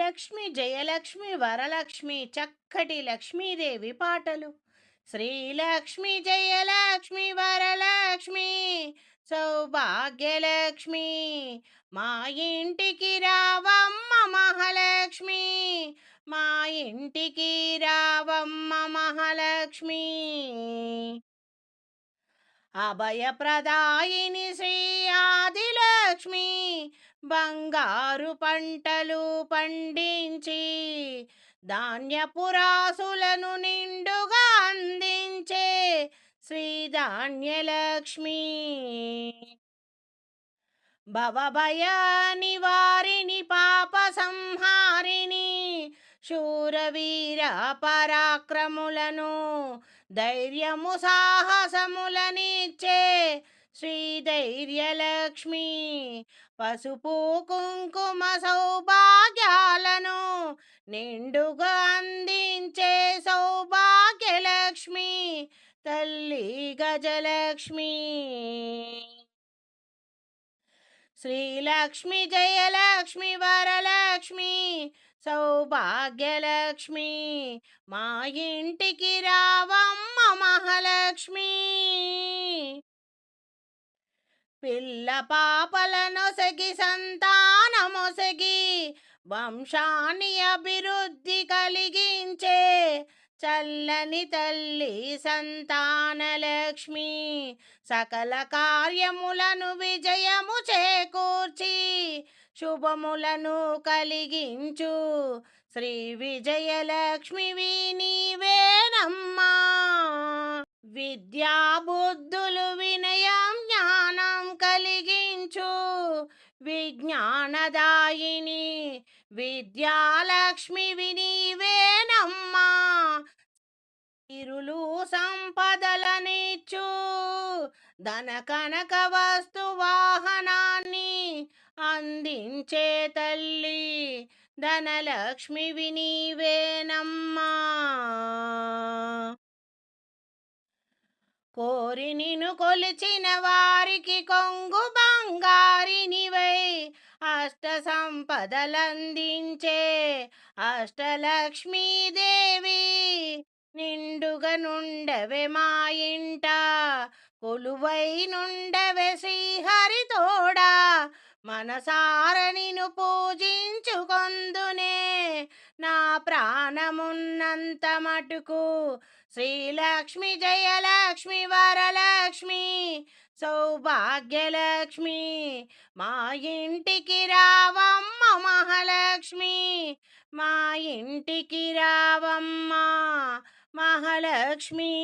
శ్రీలక్ష్మి జయలక్ష్మి వరలక్ష్మి చక్కటి లక్ష్మీదేవి పాటలు. శ్రీలక్ష్మి జయలక్ష్మి వరలక్ష్మి సౌభాగ్యలక్ష్మి మా ఇంటికి రావమ్మ మహాలక్ష్మి మా ఇంటికి రావమ్మ మహాలక్ష్మి. అభయప్రదాయిని శ్రీ లక్ష్మి బంగారు పంటలు పండించి ధాన్యపురాసులను నిండుగా అందించే శ్రీ ధాన్యలక్ష్మి భవభయ నివారిణి పాప సంహారిణి శూరవీర పరాక్రములను ధైర్యము సాహసములనిచ్చే శ్రీ ధైర్యలక్ష్మి పసుపు కుంకుమ సౌభాగ్యాలను నిండుగా అందించే సౌభాగ్యలక్ష్మి తల్లి గజలక్ష్మి. శ్రీలక్ష్మి జయలక్ష్మి వరలక్ష్మి సౌభాగ్యలక్ష్మి మా ఇంటికి రావమ్మ మహాలక్ష్మి. పిల్ల పాపలనొసగి సంతానమొసగి వంశాన్ని అభివృద్ధి కలిగించే చల్లని తల్లి సంతానలక్ష్మి సకల కార్యములను విజయము చేకూర్చి శుభములను కలిగించు. శ్రీ విజయలక్ష్మివి విద్యాబుద్ధులు వినయం జ్ఞానం కలిగించు. విజ్ఞానదాయిని విద్యాలక్ష్మి వినీవేనమ్మా ఇరులు సంపదలనిచ్చు. ధన కనక వస్తు వాహనాన్ని అందించే తల్లి ధనలక్ష్మి వినీవేనమ్మా కోరి నిను కొలిచిన వారికి కొంగు బంగారినివై. అష్ట సంపదలందించే అష్టలక్ష్మీదేవి నిండుగా నుండవే మా ఇంట. కొలువై నుండవే శ్రీహరితోడా మనసార నిను పూజించుకొందునే. నా ప్రాణమున్నంత మటుకు శ్రీలక్ష్మి లక్ష్మి వరలక్ష్మి సౌభాగ్యలక్ష్మి మా ఇంటికి రావమ్మ మహాలక్ష్మి మా ఇంటికి రావమ్మ మహాలక్ష్మి.